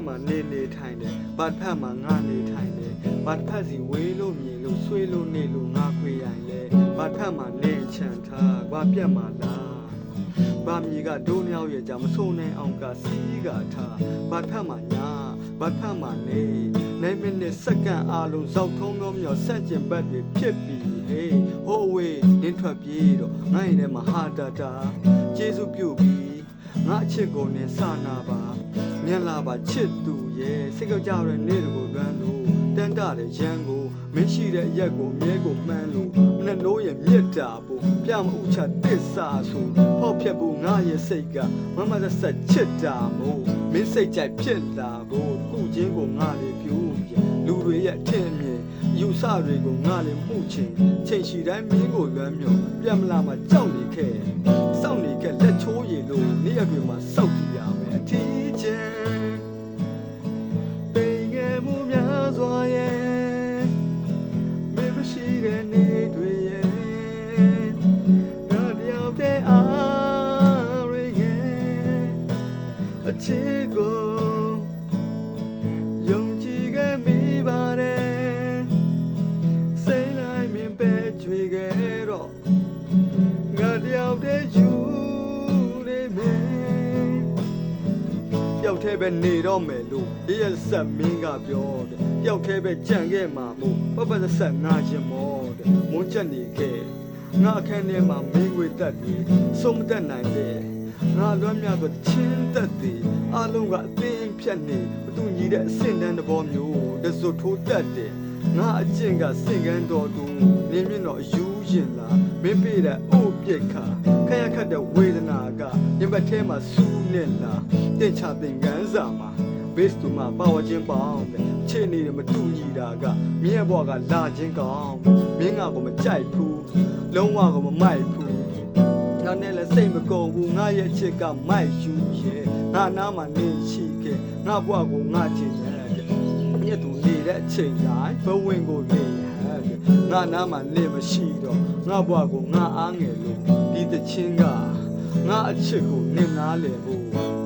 ဖက်မှာနေနေထိုင်တယ်ဘာတစ်ဖက်မှာငါနေထိုင်တယ်ဘာတစ်ဖက်စီဝေးလို့မြင်လို့ဆွေးလို့နေလို့ငါခွေရိုင်လဲဘာတစ်ဖက်မှာနေချန်ထားဘာပြတ်မှာလားဘာမြေကဒိုးမြောက်ရဲ့ကြမဆုံနိုင်အောင်ကစီးကထားဘာတစ်ဖက်မှာညာဘာတစ်ဖက်မှာနေနိုင်မိနစ်စက္ကန့်အားလုံးဇောက်ထုံးလုံးမြောက်ဆက်ကျင်ဘက်တွေဖြစ်ပြီးဟေးဟိုးဝေးနင်းထွက်ပြေးတော့ငါ့ရင်ထဲမှာဟာတာတာကျေးဇူးပြုပြီးငါအချစ်ကိုနင်စာနာပါ မြင်လာပါချစ်သူရဲ့စိတ်ကြောက်ကြတဲ့နေ့တွေကိုလွမ်းလို့တန်တတဲ့ရန်ကိုမင်းရှိတဲ့အရက်ကိုမြဲကိုမှန်းလို့မနှလို့ရဲ့မြစ်တာဖို့ပြမဥချတစ္ဆာဆိုဟောက်ဖြတ်ဖို့ငါရဲ့စိတ်ကမမသက်ဆက်ချစ်တာမို့မင်းစိတ်ကြိုက်ဖြစ်လာဖို့ခုချင်းကိုငါလေးပြူပြန်လူတွေရဲ့အထင်အမြင်ယူဆတွေကိုငါလေးမှုချင်ချိန်ရှိတိုင်းမင်းကိုလွမ်းမြော်ပြန်မလာမှကြောက်နေခဲ့စောင့်နေခဲ့လက်ချိုးရည်လို့နေ့ရက်တွေမှာစောက်ကြည့်ရမယ်အထီးကျ င်းပဲကြွေခဲ့တော့ငါတယောက်တည်းယူနေမယ်ပျောက်သေးပဲနေတော့မယ်လို့ရရဆက်မင်းကပြောတယ်ပျောက်သေးပဲကြံခဲ့မှာမို့ပပသက်ဆက်ငါချင်းမောတဲ့မွန်းချက်နေခဲ့ငါအခန်းထဲမှာမင်းငွေတက်ပြီးစုံမတက်နိုင်ပဲငါလွမ်းမြောက်တော့ချင်းတက်သည်အလုံးကအသင်းဖြတ်နေဘသူညီတဲ့အဆင့်တန်းသဘောမျိုးတစွတ်ထိုးတက်တယ် ငါအကျင့်ကစင်ကန်းတော်သူနင်းမြင့်တော့အယူရင်လားမင်းပြေတဲ့အုတ်ပြက်ခါခရခတ်တဲ့ဝေဒနာကညဘက်ထဲမှာစူးနေလားတင်ချတင်ကန်းစာမှာ base တူမှာပါဝချင်းပေါင်းတယ်ခြေနေတယ်မတူညီတာကမြင်းရဲ့ဘဝကလာချင်းကောင်းမင်းငါကိုမကြိုက်ဘူးလုံးဝကိုမမိုက်ဘူးငါနဲ့လည်းစိတ်မကုန်ဘူးငါရဲ့ချစ်ကမိုက်ယူရဲ့ငါနားမှာနေရှိခဲ့ငါဘဝကိုငါချင်တယ်မြ တ်သူနေတဲ့အချိန်တိုင်းဘဝင်ကိုနေဟဲ့ငါနားမှာနေမရှိတော့ငါဘဝကိုငါအားငယ်လို့ဒီတချင်းကငါအချစ်ကိုနင်နာလေဖို့